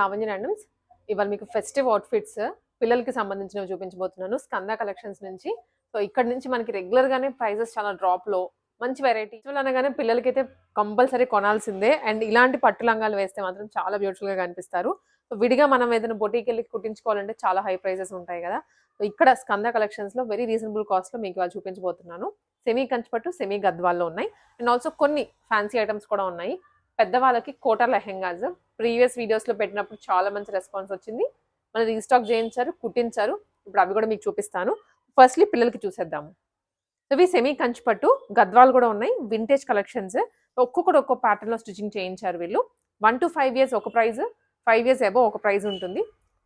Lavanya randoms. ఇవాళ మీకు festive outfits పిల్లలకి సంబంధించినవి చూపించబోతున్నాను స్కంద కలెక్షన్స్ నుంచి. సో ఇక్కడ నుంచి మనకి రెగ్యులర్గానే ప్రైజెస్ చాలా డ్రాప్లో మంచి వెరైటీ అనగానే పిల్లలకి అయితే కంపల్సరీ కొనాల్సిందే. అండ్ ఇలాంటి పట్టు లంగాలు వేస్తే మాత్రం చాలా బ్యూటిఫుల్గా కనిపిస్తారు. సో విడిగా మనం ఏదైనా బొటీకి వెళ్ళి కుట్టించుకోవాలంటే చాలా హై ప్రైజెస్ ఉంటాయి కదా. సో ఇక్కడ స్కంద కలెక్షన్స్లో వెరీ రీజనబుల్ కాస్ట్లో మీకు వాళ్ళు చూపించబోతున్నాను. సెమీ కంచిపట్టు సెమీ గద్వాల్లో ఉన్నాయి. అండ్ ఆల్సో కొన్ని ఫ్యాన్సీ ఐటమ్స్ కూడా ఉన్నాయి. పెద్దవాళ్ళకి కోట లెహెంగాస్. ప్రీవియస్ వీడియోస్లో పెట్టినప్పుడు చాలా మంచి రెస్పాన్స్ వచ్చింది. మళ్ళీ రీస్టాక్ చేయించారు కుట్టించారు. ఇప్పుడు అవి కూడా మీకు చూపిస్తాను. ఫస్ట్లీ పిల్లలకి చూసేద్దాము. ఇవి సెమీ కంచిపట్టు గద్వాలు కూడా ఉన్నాయి. వింటేజ్ కలెక్షన్స్ ఒక్కొక్కటి ఒక్కో ప్యాటర్న్లో స్టిచ్చింగ్ చేయించారు వీళ్ళు. వన్ టు ఫైవ్ ఇయర్స్ ఒక ప్రైస్ ఫైవ్ ఇయర్స్ ఎబో ఒక ప్రైజ్ ఉంటుంది.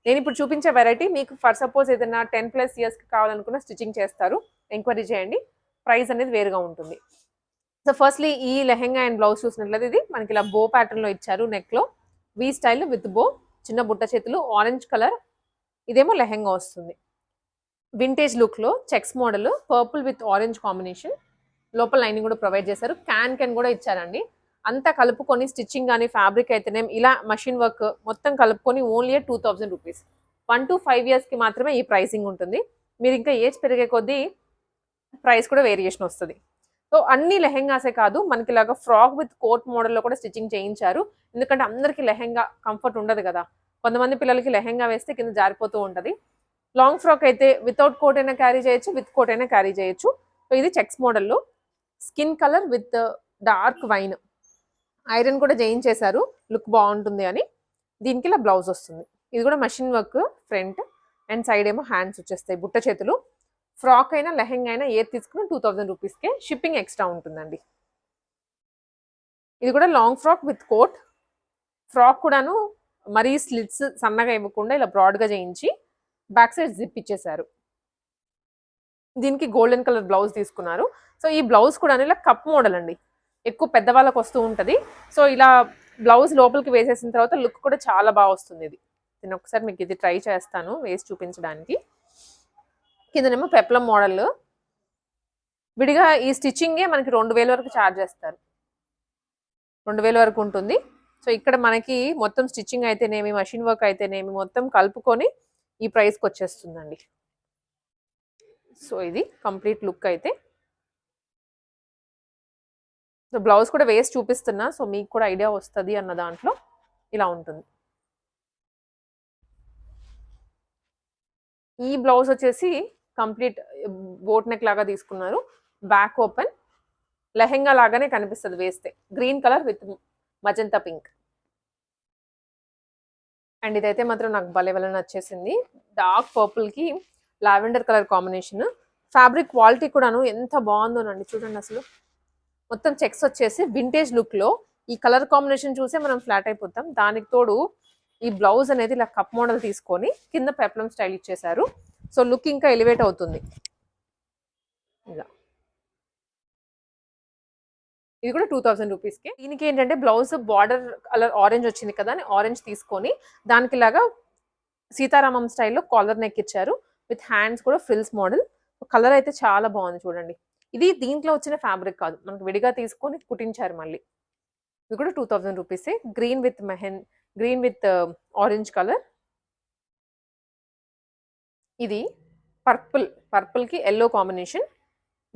నేను ఇప్పుడు చూపించే వెరైటీ మీకు ఫర్ సపోజ్ ఏదైనా టెన్ ప్లస్ ఇయర్స్కి కావాలనుకున్న స్టిచ్చింగ్ చేస్తారు. ఎంక్వైరీ చేయండి. ప్రైస్ అనేది వేరుగా ఉంటుంది. సో ఫస్ట్లీ ఈ లెహెంగా అండ్ బ్లౌజ్ చూసినట్లయితే ఇది మనకి ఇలా బో ప్యాటర్న్లో ఇచ్చారు నెక్లో. వీ స్టైల్ విత్ బో చిన్న బుట్ట చేతులు ఆరెంజ్ కలర్ ఇదేమో లెహెంగా వస్తుంది. వింటేజ్ లుక్లో checks model purple with orange combination లోపల లైనింగ్ కూడా ప్రొవైడ్ చేశారు. క్యాన్ క్యాన్ కూడా ఇచ్చారండి. అంతా కలుపుకొని స్టిచ్చింగ్ కానీ ఫ్యాబ్రిక్ అయితేనేం ఇలా మషిన్ వర్క్ మొత్తం కలుపుకొని only two thousand rupees one to five ఇయర్స్కి మాత్రమే ఈ ప్రైసింగ్ ఉంటుంది. మీరు ఇంకా ఏజ్ పెరిగే కొద్దీ ప్రైస్ కూడా వేరియేషన్ వస్తుంది. సో అన్ని లెహెంగాసే కాదు మనకి ఇలాగా ఫ్రాక్ విత్ కోట్ మోడల్లో కూడా స్టిచ్చింగ్ చేయించారు. ఎందుకంటే అందరికీ లెహెంగా కంఫర్ట్ ఉండదు కదా. కొంతమంది పిల్లలకి లెహెంగా వేస్తే కింద జారిపోతూ ఉంటుంది. లాంగ్ ఫ్రాక్ అయితే వితౌట్ కోట్ అయినా క్యారీ చేయొచ్చు విత్ కోట్ అయినా క్యారీ చేయొచ్చు. సో ఇది చెక్స్ మోడల్లో. Skin colour with dark wine. Iron కూడా చేయించేశారు. లుక్ బాగుంటుంది అని. దీనికి ఇలా బ్లౌజ్ వస్తుంది. ఇది కూడా machine work front. And side ఏమో హ్యాండ్స్ వచ్చేస్తాయి బుట్ట చేతులు. ఫ్రాక్ అయినా లెహెంగా అయినా ఏది తీసుకుని టూ థౌజండ్ రూపీస్కే షిప్పింగ్ ఎక్స్ట్రా ఉంటుందండి. ఇది కూడా long frock with coat. Frock కూడాను మరీ స్లిట్స్ సన్నగా ఇవ్వకుండా ఇలా బ్రాడ్గా చేయించి బ్యాక్ సైడ్ జిప్ ఇచ్చేశారు. దీనికి గోల్డెన్ కలర్ బ్లౌజ్ తీసుకున్నారు. సో ఈ బ్లౌజ్ కూడా ఇలా కప్ మోడల్ అండి. ఎక్కువ పెద్దవాళ్ళకు వస్తూ ఉంటుంది. సో ఇలా బ్లౌజ్ లోపలికి వేసేసిన తర్వాత లుక్ కూడా చాలా బాగా వస్తుంది ఇది. నేను ఒకసారి మీకు ఇది ట్రై చేస్తాను వేసి చూపించడానికి. కిందనేమో పెప్లం మోడల్. విడిగా ఈ స్టిచ్చింగే మనకి రెండు వేల వరకు ఛార్జ్ చేస్తారు. రెండు వేల వరకు ఉంటుంది. సో ఇక్కడ మనకి మొత్తం స్టిచ్చింగ్ అయితేనేమి మషిన్ వర్క్ అయితేనేమి మొత్తం కలుపుకొని ఈ ప్రైస్కి వచ్చేస్తుందండి. సో ఇది కంప్లీట్ లుక్ అయితే. సో బ్లౌజ్ కూడా వేసి చూపిస్తున్నా. సో మీకు కూడా ఐడియా వస్తుంది అన్న దాంట్లో ఇలా ఉంటుంది. ఈ బ్లౌజ్ వచ్చేసి కంప్లీట్ బోట్ నెక్ లాగా తీసుకున్నారు. Back open. లెహెంగా లాగానే కనిపిస్తుంది వేస్తే. Green colour with magenta pink. And ఇదైతే మాత్రం నాకు భలే వల్ల నచ్చేసింది. Dark పర్పుల్కి lavender colour combination. Fabric quality కూడాను ఎంత బాగుందోనండి చూడండి అసలు. మొత్తం చెక్స్ వచ్చేసి వింటేజ్ లుక్లో. ఈ కలర్ కాంబినేషన్ చూసే మనం ఫ్లాట్ అయిపోతాం. దానికి తోడు ఈ బ్లౌజ్ అనేది ఇలా కప్ మోడల్ తీసుకొని కింద పెప్లం స్టైల్ ఇచ్చేసారు సో లుక్ ఇంకా ఎలివేట్ అవుతుంది. ఇలా. ఇది కూడా టూ థౌసండ్ రూపీస్కి దీనికి ఏంటంటే బ్లౌజ్ బార్డర్ కలర్ ఆరెంజ్ వచ్చింది కదా అని ఆరెంజ్ తీసుకొని దానికి లాగా సీతారామం స్టైల్లో కాలర్ నెక్ ఇచ్చారు. విత్ హ్యాండ్స్ కూడా ఫ్రిల్స్ మోడల్. కలర్ అయితే చాలా బాగుంది చూడండి. ఇది దీంట్లో వచ్చిన ఫ్యాబ్రిక్ కాదు. మనకు విడిగా తీసుకొని కుట్టించారు మళ్ళీ. ఇది కూడా టూ థౌజండ్ రూపీసే గ్రీన్ విత్ మెహన్ గ్రీన్ విత్ ఆరెంజ్ కలర్. ఇది పర్పుల్ పర్పుల్కి ఎల్లో కాంబినేషన్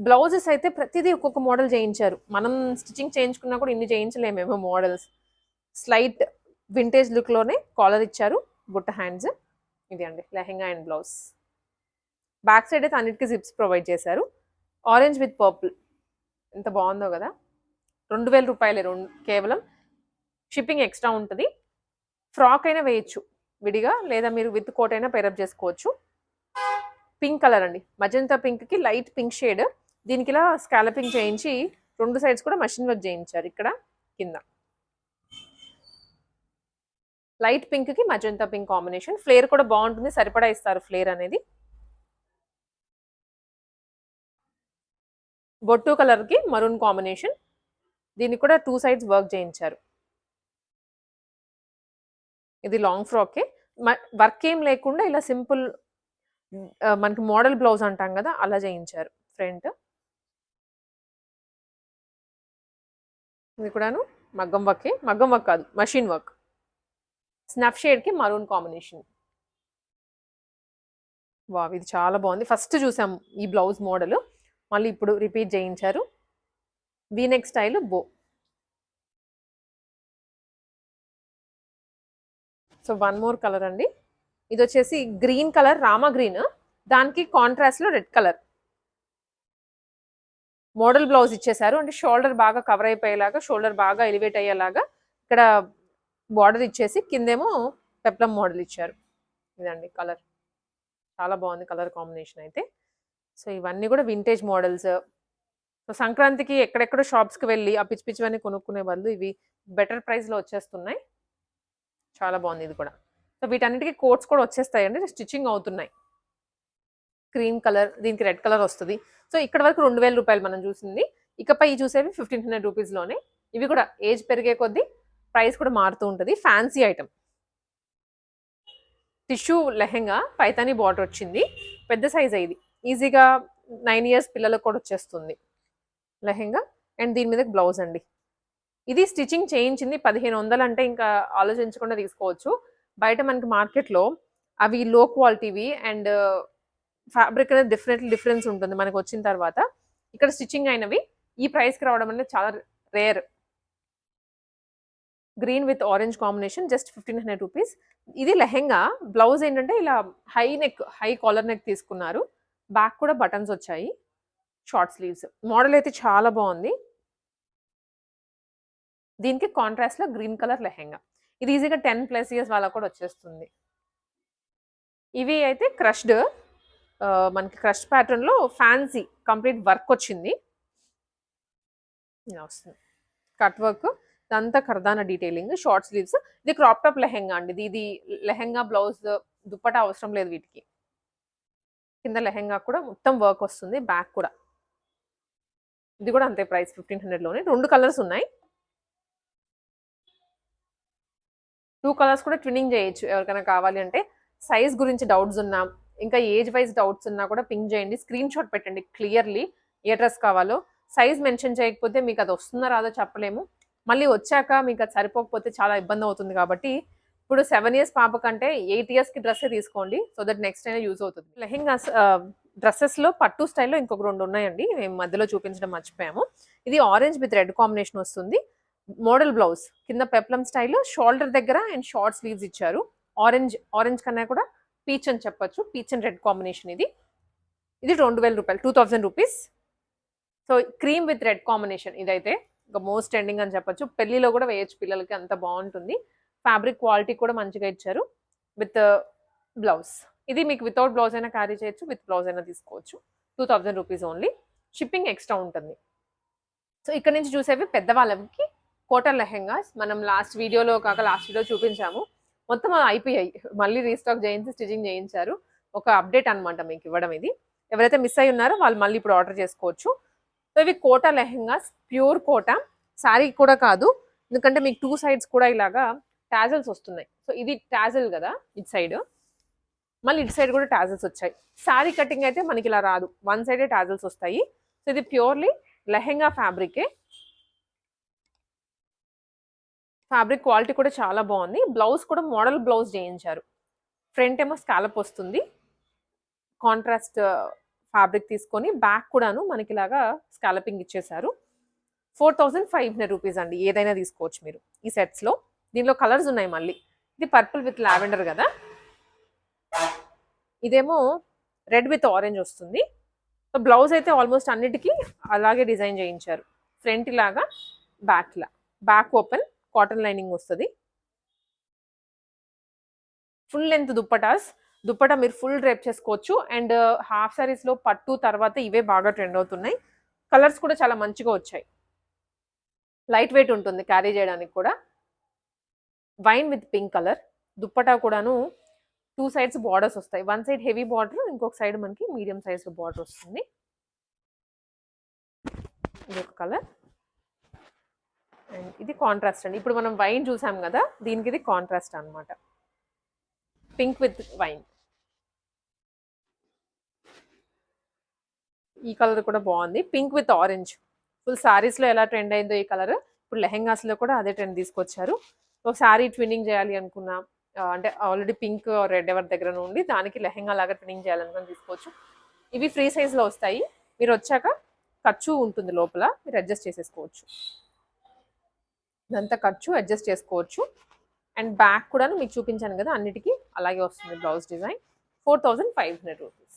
బ్లౌజెస్ అయితే ప్రతిదీ ఒక్కొక్క మోడల్ చేయించారు. మనం స్టిచ్చింగ్ చేయించుకున్నా కూడా ఇన్ని చేయించలేమేమో మోడల్స్ స్లైట్ వింటేజ్ లుక్లోనే కాలర్ ఇచ్చారు. బుట్ట హ్యాండ్స్ ఇది అండి lehenga and blouse. Back side అయితే అన్నిటికీ జిప్స్ ప్రొవైడ్ చేశారు. ఆరెంజ్ విత్ పర్పుల్ ఎంత బాగుందో కదా. రెండు వేల రూపాయలే రెండు కేవలం. షిప్పింగ్ ఎక్స్ట్రా ఉంటుంది. ఫ్రాక్ అయినా వేయచ్చు. విడిగా లేదా మీరు విత్ కోట్ అయినా పేరప్ చేసుకోవచ్చు. పింక్ కలర్ అండి. మజంతా పింక్కి లైట్ పింక్ షేడ్. దీనికి ఇలా స్కాలపింగ్ చేయించి రెండు సైడ్స్ కూడా మషిన్ వర్క్ చేయించారు ఇక్కడ కింద. లైట్ పింక్కి మజంతా పింక్ కాంబినేషన్. ఫ్లేర్ కూడా బాగుంటుంది. సరిపడా ఇస్తారు ఫ్లేర్ అనేది. బొట్టు కలర్కి మరూన్ కాంబినేషన్. దీనికి కూడా టూ సైడ్స్ వర్క్ చేయించారు. ఇది లాంగ్ ఫ్రాకే వర్క్ ఏం లేకుండా ఇలా సింపుల్ మనకి మోడల్ బ్లౌజ్ అంటాం కదా అలా చేయించారు ఫ్రంట్. ఇది కూడాను మగ్గం వర్కే మగ్గం వర్క్ కాదు మషిన్ వర్క్ స్నఫ్ షేడ్కి మరూన్ కాంబినేషన్ వావ్ ఇది చాలా బాగుంది. ఫస్ట్ చూసాం ఈ బ్లౌజ్ మోడల్ మళ్ళీ ఇప్పుడు రిపీట్ చేయించారు. V neck style bow so one more colour అండి. ఇది వచ్చేసి గ్రీన్ కలర్ రామా గ్రీన్. దానికి కాంట్రాస్ట్లో రెడ్ కలర్. మోడల్ బ్లౌజ్ ఇచ్చేసారు అంటే షోల్డర్ బాగా కవర్ అయిపోయేలాగా షోల్డర్ బాగా ఎలివేట్ అయ్యేలాగా ఇక్కడ బార్డర్ ఇచ్చేసి కిందేమో పెప్లం మోడల్ ఇచ్చారు. ఇదండి కలర్. చాలా బాగుంది కలర్ కాంబినేషన్ అయితే. సో ఇవన్నీ కూడా వింటేజ్ మోడల్స్. సో సంక్రాంతికి ఎక్కడెక్కడో షాప్స్కి వెళ్ళి ఆ పిచ్చి పిచ్చివన్నీ కొనుక్కునే బదులు ఇవి బెటర్ ప్రైస్లో వచ్చేస్తున్నాయి. చాలా బాగుంది ఇది కూడా. సో వీటన్నిటికీ కోట్స్ కూడా వచ్చేస్తాయి అంటే స్టిచ్చింగ్ అవుతున్నాయి. క్రీమ్ కలర్ దీనికి రెడ్ కలర్ వస్తుంది. సో ఇక్కడ వరకు రెండు వేల రూపాయలు మనం చూసింది. ఇకపై చూసేవి ఫిఫ్టీన్ హండ్రెడ్ రూపీస్లోనే ఇవి కూడా ఏజ్ పెరిగే కొద్దీ ప్రైస్ కూడా మారుతూ ఉంటుంది. Fancy item tissue lehenga Paithani border వచ్చింది. పెద్ద సైజ్ ఇది. ఈజీగా నైన్ ఇయర్స్ పిల్లలకు కూడా వచ్చేస్తుంది. లెహెంగా. అండ్ దీని మీద బ్లౌజ్ అండి. ఇది స్టిచ్చింగ్ చేయించింది పదిహేను వందలు అంటే ఇంకా ఆలోచించకుండా తీసుకోవచ్చు. బయట మనకి మార్కెట్లో అవి లో క్వాలిటీవి అండ్ ఫ్యాబ్రిక్ అనేది డిఫరెంట్ డిఫరెన్స్ ఉంటుంది మనకు వచ్చిన తర్వాత. ఇక్కడ స్టిచ్చింగ్ అయినవి ఈ ప్రైస్కి రావడం అనేది చాలా rare green with orange combination just fifteen hundred rupees ఇది లెహెంగా బ్లౌజ్ ఏంటంటే ఇలా high neck high collar neck తీసుకున్నారు. బ్యాక్ కూడా బటన్స్ వచ్చాయి. షార్ట్ స్లీవ్స్ మోడల్ అయితే చాలా బాగుంది. దీనికి కాంట్రాస్ట్లో గ్రీన్ కలర్ లెహెంగా. ఇది ఈజీగా టెన్ ప్లస్ ఇయర్స్ వాళ్ళకు కూడా వచ్చేస్తుంది. ఇవి అయితే క్రష్డ్ మనకి క్రష్ ప్యాటర్న్లో ఫ్యాన్సీ కంప్లీట్ వర్క్ వచ్చింది. వస్తుంది. కట్ వర్క్ ఇదంతా ఖర్దాన డీటెయిలింగ్ షార్ట్ స్లీవ్స్ ఇది క్రాప్ టాప్ లెహెంగా అండి. ఇది ఇది లెహెంగా బ్లౌజ్ దుప్పట అవసరం లేదు వీటికి. కింద లెహెంగా కూడా మొత్తం వర్క్ వస్తుంది బ్యాక్ కూడా. ఇది కూడా అంతే ప్రైస్ ఫిఫ్టీన్ హండ్రెడ్లోనే రెండు కలర్స్ ఉన్నాయి. టూ కలర్స్ కూడా ట్విన్నింగ్ చేయొచ్చు ఎవరికైనా కావాలి అంటే. సైజ్ గురించి డౌట్స్ ఉన్నా ఇంకా ఏజ్ వైజ్ డౌట్స్ ఉన్నా కూడా పింక్ చేయండి. స్క్రీన్ షాట్ పెట్టండి క్లియర్లీ ఏ డ్రెస్ కావాలో. సైజ్ మెన్షన్ చేయకపోతే మీకు అది వస్తుందా రాదో చెప్పలేము. మళ్ళీ వచ్చాక మీకు అది సరిపోకపోతే చాలా ఇబ్బంది అవుతుంది కాబట్టి ఇప్పుడు సెవెన్ ఇయర్స్ పాప కంటే ఎయిట్ ఇయర్స్కి డ్రెస్సే తీసుకోండి సో దట్ నెక్స్ట్ అయినా యూజ్ అవుతుంది. లెహింగాస్ డ్రెస్సెస్లో పట్టు స్టైల్లో ఇంకొక రెండు ఉన్నాయండి. మేము మధ్యలో చూపించడం మర్చిపోయాము. ఇది ఆరెంజ్ విత్ రెడ్ కాంబినేషన్ వస్తుంది. మోడల్ బ్లౌజ్ కింద పెప్లం స్టైల్ షోల్డర్ దగ్గర అండ్ షార్ట్ స్లీవ్స్ ఇచ్చారు. ఆరెంజ్ ఆరెంజ్ కన్నా కూడా పీచ్ అని చెప్పొచ్చు. పీచ్ అండ్ రెడ్ కాంబినేషన్ ఇది. ఇది రెండు వేల రూపాయలు two thousand rupees. So cream with red combination ఇదైతే. ఇంకా మోస్ట్ ట్రెండింగ్ అని చెప్పొచ్చు. పెళ్ళిలో కూడా వేయచ్చు పిల్లలకి అంత బాగుంటుంది. ఫ్యాబ్రిక్ క్వాలిటీ కూడా మంచిగా ఇచ్చారు విత్ బ్లౌజ్. ఇది మీకు వితౌట్ బ్లౌజ్ అయినా క్యారీ చేయొచ్చు విత్ బ్లౌజ్ అయినా తీసుకోవచ్చు. Two thousand rupees only. Shipping extra ఉంటుంది. సో ఇక్కడ నుంచి చూసేవి పెద్దవాళ్ళకి కోటా లెహెంగాస్ మనం లాస్ట్ వీడియోలో కాక లాస్ట్ వీడియో చూపించాము. మొత్తం అయిపోయాయి మళ్ళీ రీస్టాక్ చేయించి స్టిచింగ్ చేయించారు. ఒక అప్డేట్ అనమాట మీకు ఇవ్వడం ఇది. ఎవరైతే మిస్ అయి ఉన్నారో వాళ్ళు మళ్ళీ ఇప్పుడు ఆర్డర్ చేసుకోవచ్చు. సో ఇవి కోటా లెహెంగాస్ ప్యూర్ కోటా. శారీ కూడా కాదు. ఎందుకంటే మీకు టూ సైడ్స్ కూడా ఇలాగా టాజల్స్ వస్తున్నాయి. సో ఇది టాజల్ కదా ఇటు సైడ్. మళ్ళీ ఇటు సైడ్ కూడా టాజల్స్ వచ్చాయి. శారీ కటింగ్ అయితే మనకి ఇలా రాదు. వన్ సైడే టాజల్స్ వస్తాయి. సో ఇది ప్యూర్లీ లెహెంగా ఫ్యాబ్రికే. ఫ్యాబ్రిక్ క్వాలిటీ కూడా చాలా బాగుంది. బ్లౌజ్ కూడా మోడల్ బ్లౌజ్ చేయించారు. ఫ్రంట్ ఏమో స్కాలప్ వస్తుంది. కాంట్రాస్ట్ ఫ్యాబ్రిక్ తీసుకొని బ్యాక్ కూడాను మనకి ఇలాగా స్కాలపింగ్ ఇచ్చేశారు. Four thousand five hundred rupees అండి. ఏదైనా తీసుకోవచ్చు మీరు ఈ సెట్స్లో దీనిలో కలర్స్ ఉన్నాయి మళ్ళీ. ఇది పర్పుల్ విత్ లావెండర్ కదా. ఇదేమో రెడ్ విత్ ఆరెంజ్ వస్తుంది. సో బ్లౌజ్ అయితే ఆల్మోస్ట్ అన్నిటికీ అలాగే డిజైన్ చేయించారు. ఫ్రంట్ లాగా బ్యాక్లా బ్యాక్ ఓపెన్. కాటన్ లైనింగ్ వస్తుంది. Full length dupattas. దుప్పటా మీరు ఫుల్ డ్రైప్ చేసుకోవచ్చు. అండ్ హాఫ్ సారీస్లో పట్టు తర్వాత ఇవే బాగా ట్రెండ్ అవుతున్నాయి. కలర్స్ కూడా చాలా మంచిగా వచ్చాయి. లైట్ వెయిట్ ఉంటుంది క్యారీ చేయడానికి కూడా. Wine with pink colour. Dupatta కూడాను టూ సైడ్స్ బార్డర్స్ వస్తాయి. వన్ సైడ్ హెవీ బార్డర్ ఇంకొక సైడ్ మనకి మీడియం సైజ్ బార్డర్ వస్తుంది. ఇది ఒక కలర్. అండ్ ఇది కాంట్రాస్ట్ అండి. ఇప్పుడు మనం వైన్ చూసాం కదా దీనికి ఇది కాంట్రాస్ట్ అనమాట పింక్ విత్ వైన్ ఈ కలర్ కూడా బాగుంది. పింక్ విత్ ఆరెంజ్ ఫుల్ సారీస్లో ఎలా ట్రెండ్ అయిందో ఈ కలర్ ఇప్పుడు లెహెంగాస్లో కూడా అదే ట్రెండ్ తీసుకొచ్చారు. ఒక శారీ ట్విన్నింగ్ చేయాలి అనుకున్నా అంటే ఆల్రెడీ పింక్ రెడ్ ఎవరి దగ్గర నుండి దానికి లెహెంగా లాగా ట్విన్నింగ్ చేయాలనుకుని తీసుకోవచ్చు. ఇవి ఫ్రీ సైజ్లో వస్తాయి. మీరు వచ్చాక ఖర్చు ఉంటుంది లోపల. మీరు అడ్జస్ట్ చేసేసుకోవచ్చు. ఇదంతా ఖర్చు అడ్జస్ట్ చేసుకోవచ్చు. అండ్ బ్యాక్ కూడా మీకు చూపించాను కదా అన్నిటికీ అలాగే వస్తుంది blouse design. Four thousand five hundred rupees.